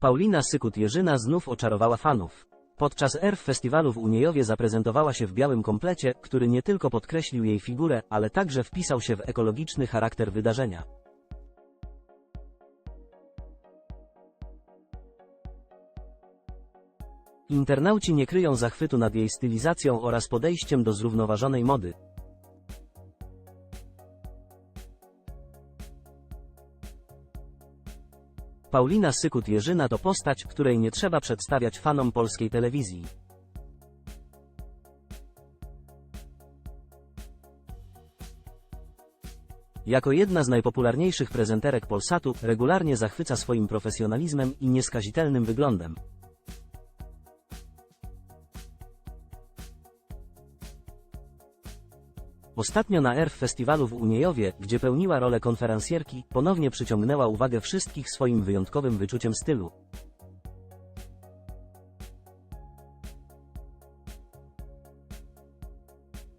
Paulina Sykut-Jerzyna znów oczarowała fanów. Podczas ERF Festiwalu w Uniejowie zaprezentowała się w białym komplecie, który nie tylko podkreślił jej figurę, ale także wpisał się w ekologiczny charakter wydarzenia. Internauci nie kryją zachwytu nad jej stylizacją oraz podejściem do zrównoważonej mody. Paulina Sykut-Jerzyna to postać, której nie trzeba przedstawiać fanom polskiej telewizji. Jako jedna z najpopularniejszych prezenterek Polsatu, regularnie zachwyca swoim profesjonalizmem i nieskazitelnym wyglądem. Ostatnio na ERF Festiwalu w Uniejowie, gdzie pełniła rolę konferencjerki, ponownie przyciągnęła uwagę wszystkich swoim wyjątkowym wyczuciem stylu.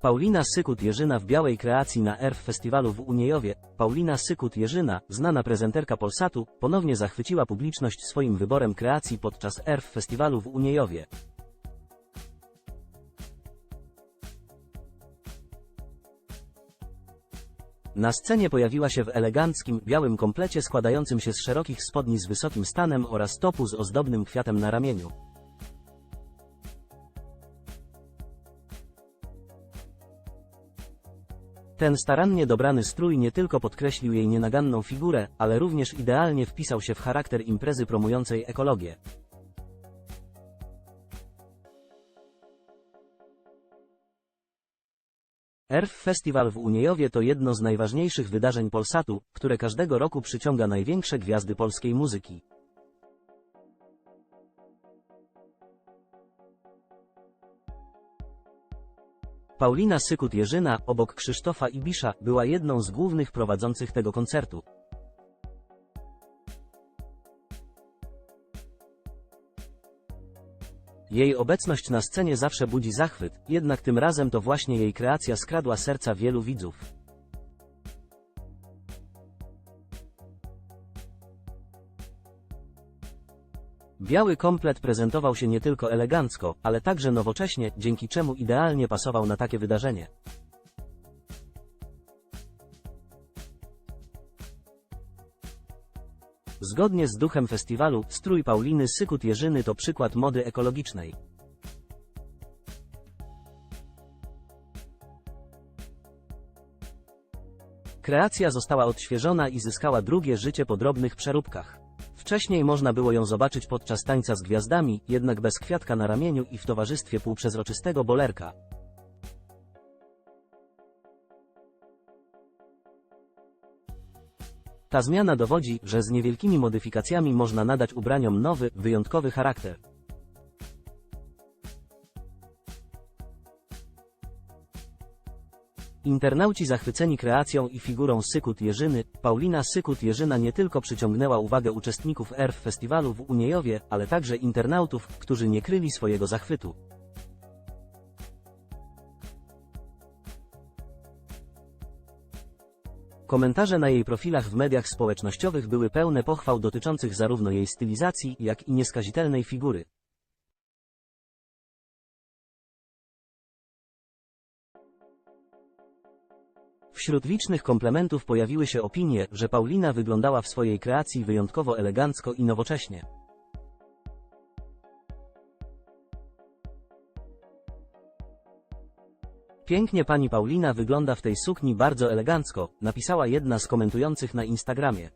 Paulina Sykut-Jerzyna w białej kreacji na ERF Festiwalu w Uniejowie. Paulina Sykut-Jerzyna, znana prezenterka Polsatu, ponownie zachwyciła publiczność swoim wyborem kreacji podczas ERF Festiwalu w Uniejowie. Na scenie pojawiła się w eleganckim, białym komplecie składającym się z szerokich spodni z wysokim stanem oraz topu z ozdobnym kwiatem na ramieniu. Ten starannie dobrany strój nie tylko podkreślił jej nienaganną figurę, ale również idealnie wpisał się w charakter imprezy promującej ekologię. ERF Festiwal w Uniejowie to jedno z najważniejszych wydarzeń Polsatu, które każdego roku przyciąga największe gwiazdy polskiej muzyki. Paulina Sykut-Jerzyna, obok Krzysztofa Ibisza, była jedną z głównych prowadzących tego koncertu. Jej obecność na scenie zawsze budzi zachwyt, jednak tym razem to właśnie jej kreacja skradła serca wielu widzów. Biały komplet prezentował się nie tylko elegancko, ale także nowocześnie, dzięki czemu idealnie pasował na takie wydarzenie. Zgodnie z duchem festiwalu, strój Pauliny Sykut-Jerzyny to przykład mody ekologicznej. Kreacja została odświeżona i zyskała drugie życie po drobnych przeróbkach. Wcześniej można było ją zobaczyć podczas tańca z gwiazdami, jednak bez kwiatka na ramieniu i w towarzystwie półprzezroczystego bolerka. Ta zmiana dowodzi, że z niewielkimi modyfikacjami można nadać ubraniom nowy, wyjątkowy charakter. Internauci zachwyceni kreacją i figurą Sykut Jerzyny, Paulina Sykut Jerzyna nie tylko przyciągnęła uwagę uczestników ERF Festiwalu w Uniejowie, ale także internautów, którzy nie kryli swojego zachwytu. Komentarze na jej profilach w mediach społecznościowych były pełne pochwał dotyczących zarówno jej stylizacji, jak i nieskazitelnej figury. Wśród licznych komplementów pojawiły się opinie, że Paulina wyglądała w swojej kreacji wyjątkowo elegancko i nowocześnie. Pięknie pani Paulina wygląda w tej sukni bardzo elegancko, napisała jedna z komentujących na Instagramie.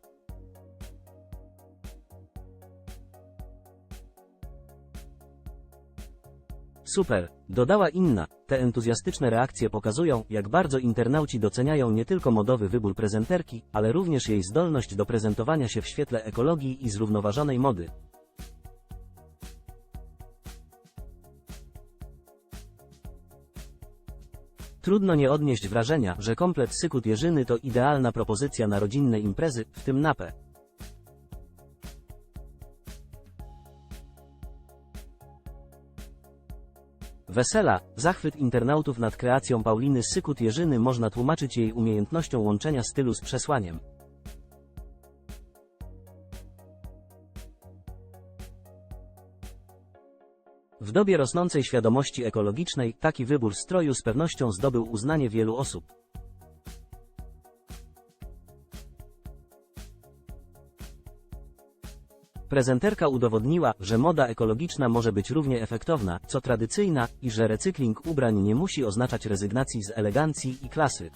Super, dodała inna. Te entuzjastyczne reakcje pokazują, jak bardzo internauci doceniają nie tylko modowy wybór prezenterki, ale również jej zdolność do prezentowania się w świetle ekologii i zrównoważonej mody. Trudno nie odnieść wrażenia, że komplet Sykut Jerzyny to idealna propozycja na rodzinne imprezy, w tym napę. Wesela, zachwyt internautów nad kreacją Pauliny Sykut-Jerzyny można tłumaczyć jej umiejętnością łączenia stylu z przesłaniem. W dobie rosnącej świadomości ekologicznej, taki wybór stroju z pewnością zdobył uznanie wielu osób. Prezenterka udowodniła, że moda ekologiczna może być równie efektowna, co tradycyjna, i że recykling ubrań nie musi oznaczać rezygnacji z elegancji i klasy.